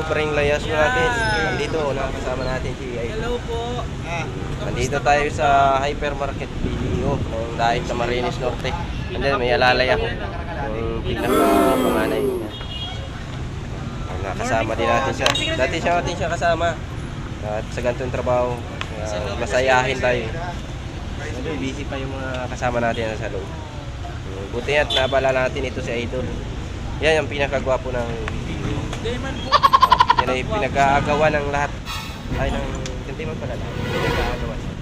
Kapupring layas natin. Nandito, nakasama natin si Idol. Hello po. Ah, Nandito tayo sa hypermarket PDO ng dahil sa Marinis Norte. Andyan, may alalay ako. Yung pinaka-panganay niya. Nakasama din natin siya. Dati siya natin siya kasama. At sa ganitong trabaho, uh, masayahin tayo. Medyo busy pa yung mga kasama natin sa loob. Uh, Buti at nabala natin ito si Idol. Yan ang pinakagwapo ng video. Dayman po. Yan ay pinag-aagawa ng lahat. Ay, ng hindi man pala. Pinag-aagawa siya.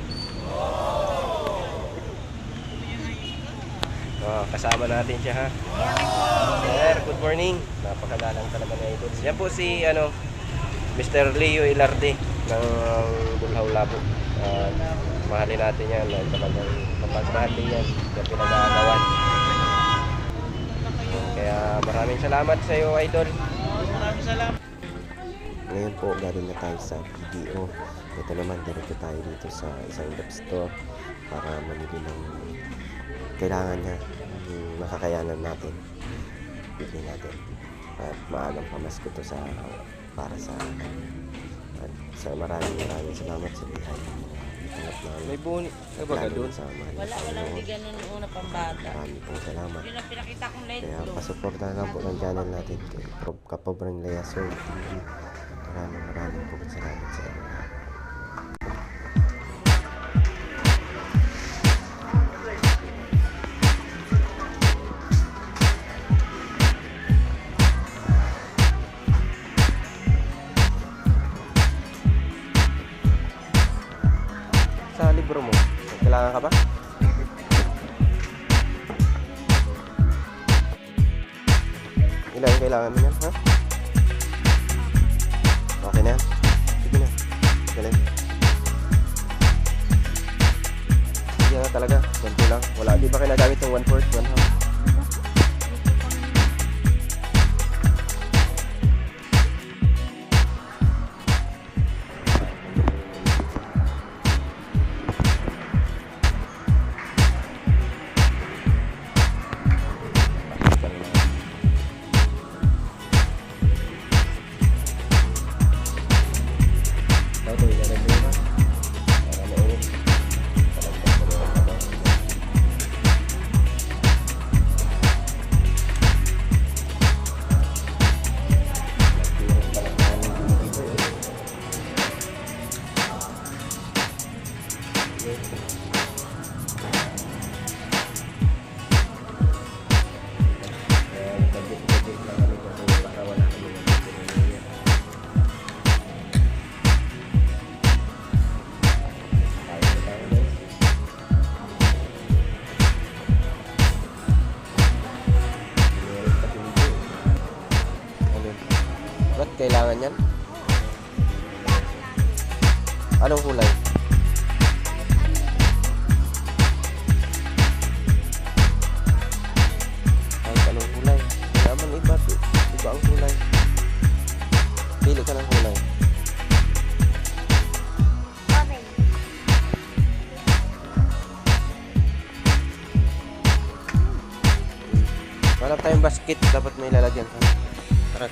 Oh, kasama natin siya ha. Sir, good morning. Napakagalang talaga na ito. Yan po si ano, Mr. Leo Ilarde ng Bulhaw Labo. Uh, mahalin natin yan. Talagang mapagmahal din yan. Kaya pinag-aagawan. Kaya maraming salamat sa iyo, Idol. Maraming salamat. Po, galing na tayo sa BDO. Ito naman, diretso tayo dito sa isang lab store para mamili ng kailangan niya, yung makakayanan natin. Bili natin. At maagang pamasko to sa para sa akin. At sa maraming maraming salamat sa bihay. May buni. Ay, baga doon. Sa mahal Wala, walang bigyan nun una pang bata. Maraming pong salamat. Yun ang pinakita kong light Kaya blue. pasuporta na lang po ng channel natin kay Prof. Kapobrang Lea Sir TV. Maraming maraming po salamat sa inyo. Sa libro mo, kailangan ka ba? Ilan ang kailangan mo yan, ha? Ba kinagamit yung one fourth, Anong kulay? Kahit anong kulay. Kailangan iba. Iba ang kulay. Pili ka ng kulay. Wala tayong basket, dapat may lalagyan. Tara.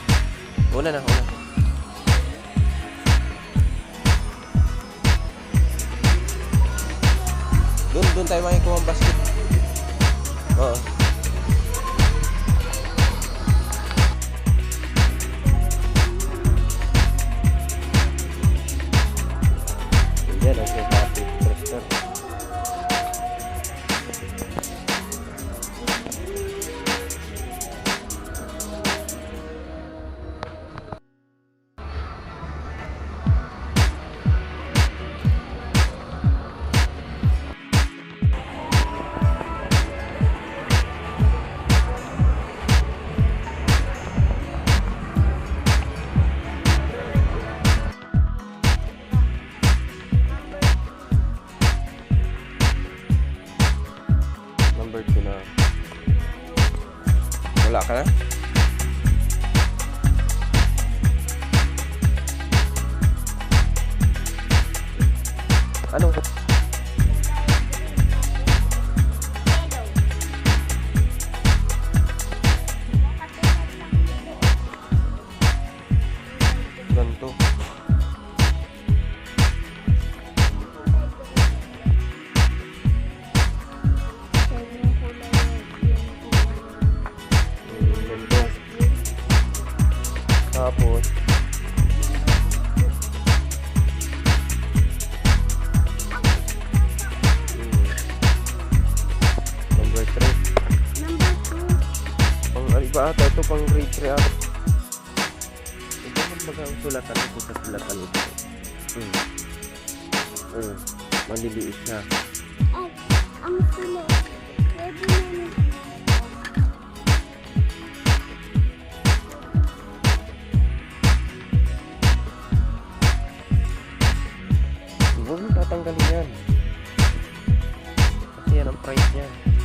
Una na, una. Doon, tayo makikuha ang basket. Oo. Wala ka pang grade 3 ako. Ito ang baga ang sulatan ako sa sulatan ito. Hmm. Hmm. Maliliit siya. Ay, ang sulat. Pwede na tatanggalin yan. Kasi yan ang price niyan.